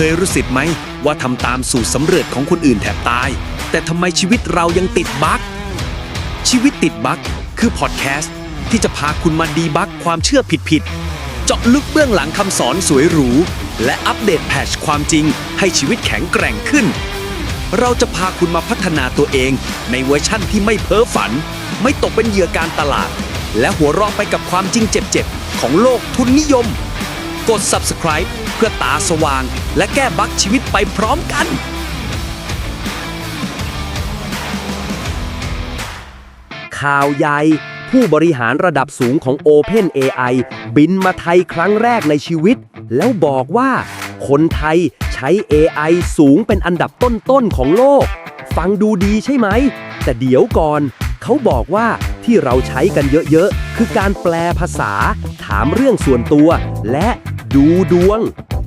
เคยรู้สึกไหม ว่าทำตามสูตรสำเร็จของคนอื่นแทบตาย แต่ทำไมชีวิตเรายังติดบั๊กชีวิตติดบั๊กคือพอดแคสต์ที่จะพาคุณมาดีบั๊กความเชื่อผิดๆเจาะลึกเบื้องหลังคำสอนสวยหรู และอัปเดตแพชความจริง ให้ชีวิตแข็งแกร่งขึ้น เราจะพาคุณมาพัฒนาตัวเอง ในเวอร์ชั่นที่ไม่เพ้อฝัน ไม่ตกเป็นเหยื่อการตลาด และหัวเราะไปกับความจริงเจ็บๆของโลกทุนนิยม กด subscribe เพื่อตาสว่าง และแก้บั๊กชีวิตไปพร้อมกัน ข่าวใหญ่ ผู้บริหารระดับสูงของ Open AI บินมาไทยครั้งแรกในชีวิต แล้วบอกว่า คนไทยใช้ AI สูงเป็นอันดับต้นๆของโลก ฟังดูดีใช่ไหม แต่เดี๋ยวก่อนเขาบอกว่าที่เราใช้กันเยอะ ๆ คือการแปลภาษา ถามเรื่องส่วนตัว และดูดวง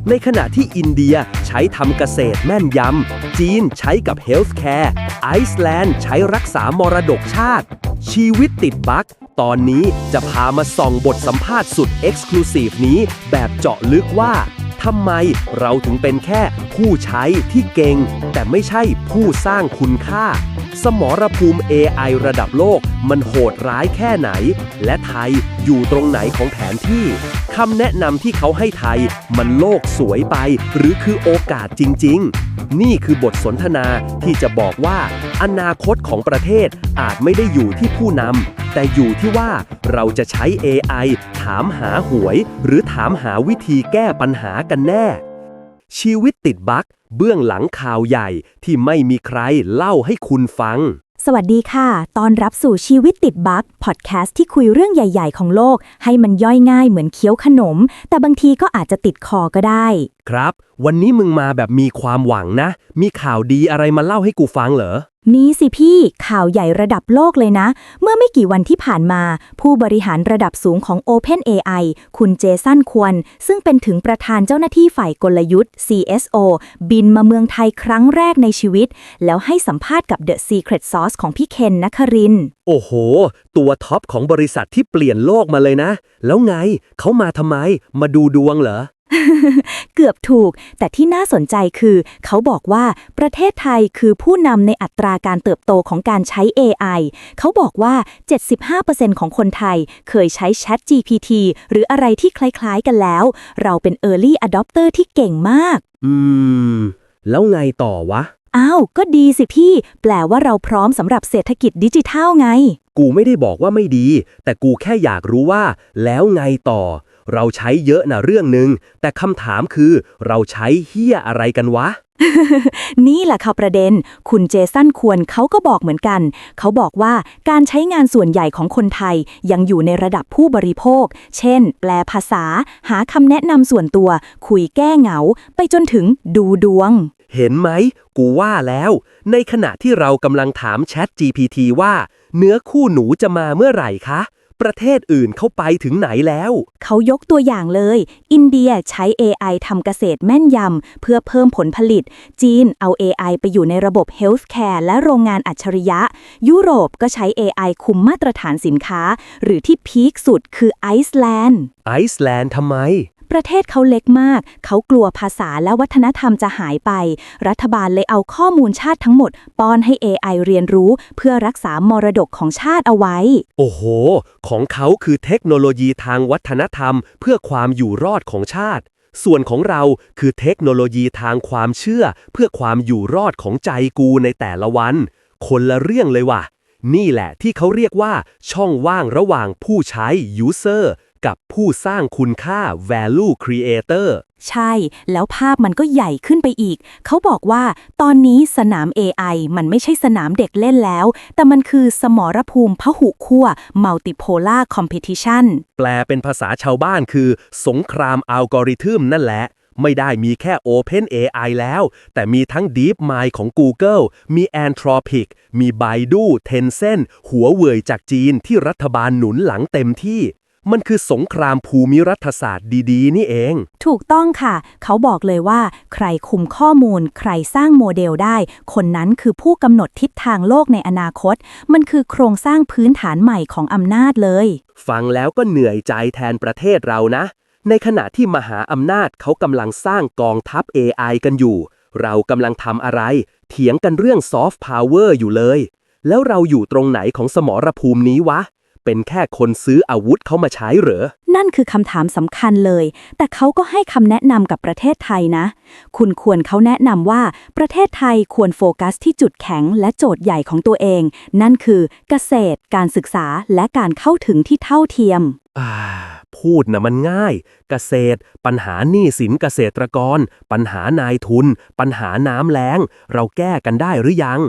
ในขณะที่อินเดียใช้ทำเกษตรแม่นยำ จีนใช้กับเฮลท์แคร์ ไอซ์แลนด์ใช้รักษามรดกชาติ ชีวิตติดบั๊กตอนนี้จะพามาส่องบทสัมภาษณ์สุดเอ็กซ์คลูซีฟนี้แบบเจาะลึกว่าทำไมเราถึงเป็นแค่ผู้ใช้ที่เก่ง แต่ไม่ใช่ผู้สร้างคุณค่า สมรภูมิ AI ระดับโลกมันโหดร้ายแค่ไหน และไทยอยู่ตรงไหนของแผนที่คำแนะนำที่เขาให้ไทยมันโลกสวยไป หรือคือโอกาสจริง ๆ นี่คือบทสนทนาที่จะบอกว่า อนาคตของประเทศอาจไม่ได้อยู่ที่ผู้นำแต่อยู่ที่ว่าเราจะใช้ AI ถามหาหวย หรือถามหาวิธีแก้ปัญหากันแน่ ชีวิตติดบั๊กเบื้องหลังข่าวใหญ่ที่ไม่มีใครเล่าให้คุณฟัง สวัสดีค่ะ ตอนรับสู่ชีวิตติดบั๊กพอดแคสต์ที่คุยเรื่องใหญ่ ๆ ของโลก ให้มันย่อยง่ายเหมือนเคี้ยวขนม แต่บางทีก็อาจจะติดคอก็ได้ครับ วันนี้มึงมาแบบมีความหวังนะ มีข่าวดีอะไรมาเล่าให้กูฟังเหรอ มีสิพี่ข่าวใหญ่ระดับโลกเลยนะ เมื่อไม่กี่วันที่ผ่านมา ผู้บริหารระดับสูงของ OpenAI คุณเจสันควนซึ่งเป็นถึงประธานเจ้าหน้าที่ฝ่ายกลยุทธ์ CSO บินมาเมืองไทยครั้งแรกในชีวิต แล้วให้สัมภาษณ์กับ The Secret Sauce ของพี่เคนนัครินทร์ โอ้โห ตัวท็อปของบริษัทที่เปลี่ยนโลกมาเลยนะ แล้วไง เขามาทำไม มาดูดวงเหรอ เกือบถูก แต่ที่น่าสนใจคือ เขาบอกว่าประเทศไทยคือผู้นำในอัตราการเติบโตของการใช้ AI เขาบอกว่า 75%ของคนไทยเคยใช้ Chat GPT หรืออะไรที่คล้ายๆกันแล้ว เราเป็น Early Adopter ที่เก่งมาก อืม แล้วไงต่อวะ อ้าว ก็ดีสิพี่ แปลว่าเราพร้อมสำหรับเศรษฐกิจดิจิทัลไง กูไม่ได้บอกว่าไม่ดี แต่กูแค่อยากรู้ว่า แล้วไงต่อ เราใช้เยอะนะเรื่องหนึ่งแต่คำถามคือเราใช้เฮียอะไรกันวะ นี่แหละค่ะประเด็น คุณเจสันควรเขาก็บอกเหมือนกัน เขาบอกว่าการใช้งานส่วนใหญ่ของคนไทยยังอยู่ในระดับผู้บริโภค เช่น แปลภาษา หาคำแนะนำส่วนตัว คุยแก้เหงา ไปจนถึงดูดวง เห็นไหม กูว่าแล้ว ในขณะที่เรากำลังถาม Chat GPT ว่า เนื้อคู่หนูจะมาเมื่อไหร่คะ ประเทศอื่นเข้าไปถึงไหนแล้ว เขายกตัวอย่างเลย อินเดียใช้ AI ทำเกษตรแม่นยำเพื่อเพิ่มผลผลิต จีนเอา AI ไปอยู่ในระบบ Healthcare และโรงงานอัจฉริยะ ยุโรปก็ใช้ AI คุมมาตรฐานสินค้า หรือที่พีคสุดคือไอซ์แลนด์ ไอซ์แลนด์ทำไม ประเทศเขาเล็กมาก เขากลัวภาษาและวัฒนธรรมจะหายไป รัฐบาลเลยเอาข้อมูลชาติทั้งหมด ป้อนให้ AI เรียนรู้ เพื่อรักษามรดกของชาติเอาไว้ โอ้โห ของเขาคือเทคโนโลยีทางวัฒนธรรม เพื่อความอยู่รอดของชาติ ส่วนของเราคือเทคโนโลยีทางความเชื่อ เพื่อความอยู่รอดของใจกูในแต่ละวัน คนละเรื่องเลยว่ะ นี่แหละที่เขาเรียกว่า ช่องว่างระหว่างผู้ใช้ user กับผู้สร้างคุณค่า value creator ใช่ แล้วภาพมันก็ใหญ่ขึ้นไปอีก เขาบอกว่าตอนนี้สนาม AI มันไม่ใช่สนามเด็กเล่นแล้ว แต่มันคือสมรภูมิพหุขั้ว multipolar competition แปลเป็นภาษาชาวบ้านคือ สงครามอัลกอริทึมนั่นแหละ ไม่ได้มีแค่ Open AI แล้ว แต่มีทั้ง DeepMind ของ Google มี Anthropic มี Baidu Tencent หัวเว่ยจากจีนที่รัฐบาลหนุนหลังเต็มที่ มันคือสงครามภูมิรัฐศาสตร์ดีๆ นี่เอง ถูกต้องค่ะ เขาบอกเลยว่า ใครคุมข้อมูล ใครสร้างโมเดลได้ คนนั้นคือผู้กำหนดทิศทางโลกในอนาคต มันคือโครงสร้างพื้นฐานใหม่ของอำนาจเลย ฟังแล้วก็เหนื่อยใจแทนประเทศเรานะ ในขณะที่มหาอำนาจเขากำลังสร้างกองทัพ AI กันอยู่ เรากำลังทำอะไร เถียงกันเรื่องซอฟต์พาวเวอร์อยู่เลย แล้วเราอยู่ตรงไหนของสมรภูมินี้วะ เป็นแค่คนซื้ออาวุธเขามาใช้เหรอ นั่นคือคำถามสำคัญเลย แต่เขาก็ให้คำแนะนำกับประเทศไทยนะ คุณควรเขาแนะนำว่าประเทศไทยควรโฟกัสที่จุดแข็งและโจทย์ใหญ่ของตัวเอง นั่นคือเกษตร การศึกษา และการเข้าถึงที่เท่าเทียม อ่า พูดนะมันง่าย เกษตร ปัญหาหนี้สินเกษตรกร ปัญหานายทุน ปัญหาน้ำแล้ง เราแก้กันได้หรือยัง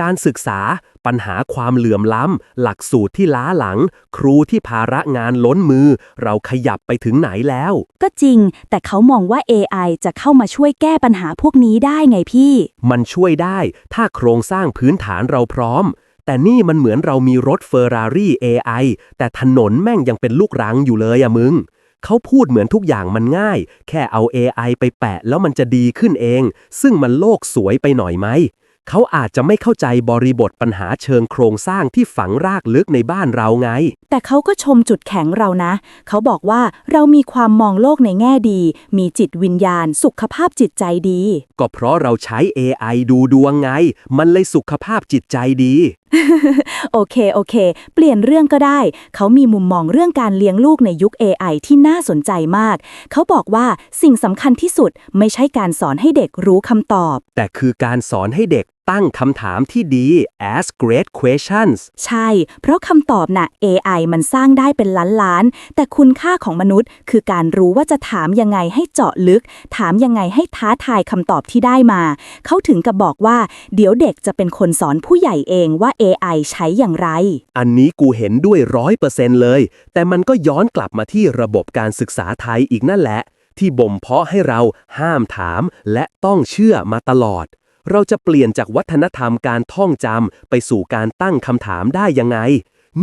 การศึกษา ปัญหาความเหลื่อมล้ำ หลักสูตรที่ล้าหลัง ครูที่ภาระงานล้นมือ เราขยับไปถึงไหนแล้ว ก็จริง แต่เขามองว่า AI จะเข้ามาช่วยแก้ปัญหาพวกนี้ได้ไงพี่ มันช่วยได้ ถ้าโครงสร้างพื้นฐานเราพร้อม แต่นี่มันเหมือนเรามีรถเฟอร์รารี่ AI แต่ถนนแม่งยังเป็นลูกรังอยู่เลยอะมึงเขาพูดเหมือนทุกอย่างมันง่าย แค่เอา AI ไปแปะแล้วมันจะดีขึ้นเอง ซึ่งมันโลกสวยไปหน่อยไหม เขาอาจจะไม่เข้าใจบริบทปัญหาเชิงโครงสร้างที่ฝังรากลึกในบ้านเราไง แต่เขาก็ชมจุดแข็งเรานะ เขาบอกว่าเรามีความมองโลกในแง่ดี มีจิตวิญญาณ สุขภาพจิตใจดี ก็เพราะเราใช้ AI ดูดวงไง มันเลยสุขภาพจิตใจดี โอเค โอเค เปลี่ยนเรื่องก็ได้ เขามีมุมมองเรื่องการเลี้ยงลูกในยุค AI ที่น่าสนใจมาก เขาบอกว่าสิ่งสำคัญที่สุดไม่ใช่การสอนให้เด็กรู้คำตอบ แต่คือการสอนให้เด็ก ตั้งคำถามที่ดี ask great questions ใช่ เพราะคำตอบน่ะ AI มันสร้างได้เป็นล้านล้านๆแต่คุณค่าของมนุษย์ คือการรู้ว่าจะถามยังไงให้เจาะลึก ถามยังไงให้ท้าทายคำตอบที่ได้มา เขาถึงกับบอกว่า เดี๋ยวเด็กจะเป็นคนสอนผู้ใหญ่เองว่า AI ใช้อย่างไร อันนี้กูเห็นด้วยร้อยเปอร์เซนเลย แต่มันก็ย้อนกลับมาที่ระบบการศึกษาไทยอีกนั่นแหละ ที่บ่มเพาะให้เราห้ามถามและต้องเชื่อมาตลอด เราจะเปลี่ยนจากวัฒนธรรมการท่องจำไปสู่การตั้งคำถามได้ยังไง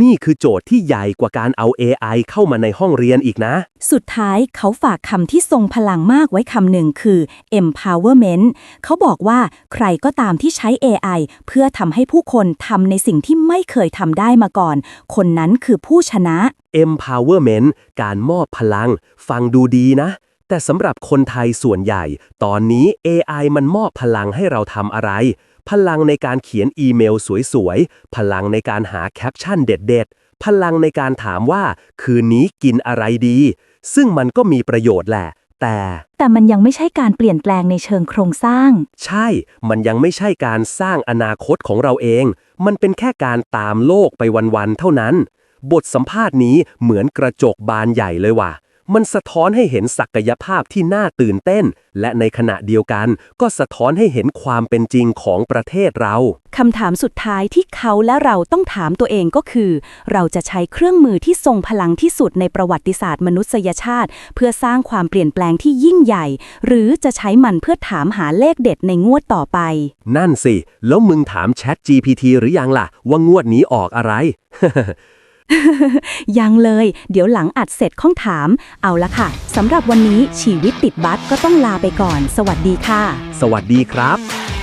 นี่คือโจทย์ที่ใหญ่กว่าการเอา AI เข้ามาในห้องเรียนอีกนะ สุดท้ายเขาฝากคำที่ทรงพลังมากไว้คำหนึ่งคือ empowerment เขาบอกว่าใครก็ตามที่ใช้ AI เพื่อทำให้ผู้คนทำในสิ่งที่ไม่เคยทำได้มาก่อน คนนั้นคือผู้ชนะ empowerment การมอบพลัง ฟังดูดีนะ แต่สำหรับคนไทยส่วนใหญ่ ตอนนี้ AI มันมอบพลังให้เราทำอะไร พลังในการเขียนอีเมลสวยๆ พลังในการหาแคปชั่นเด็ดๆ พลังในการถามว่า คืนนี้กินอะไรดี ซึ่งมันก็มีประโยชน์แหละ แต่ แต่มันยังไม่ใช่การเปลี่ยนแปลงในเชิงโครงสร้าง ใช่ มันยังไม่ใช่การสร้างอนาคตของเราเอง มันเป็นแค่การตามโลกไปวันๆ เท่านั้น บทสัมภาษณ์นี้เหมือนกระจกบานใหญ่เลยว่ะ มันสะท้อนให้เห็นศักยภาพที่น่าตื่นเต้น และในขณะเดียวกัน ก็สะท้อนให้เห็นความเป็นจริงของประเทศเราคำถามสุดท้ายที่เขาและเราต้องถามตัวเองก็คือ เราจะใช้เครื่องมือที่ทรงพลังที่สุดในประวัติศาสตร์มนุษยชาติ เพื่อสร้างความเปลี่ยนแปลงที่ยิ่งใหญ่ หรือจะใช้มันเพื่อถามหาเลขเด็ดในงวดต่อไป นั่นสิ แล้วมึงถาม Chat GPT หรือยังล่ะ ว่างวดนี้ออกอะไร ยังเลย เดี๋ยวหลังอัดเสร็จข้องถาม เอาละค่ะสำหรับวันนี้ชีวิตติดบัสก็ต้องลาไปก่อน สวัสดีค่ะ สวัสดีครับ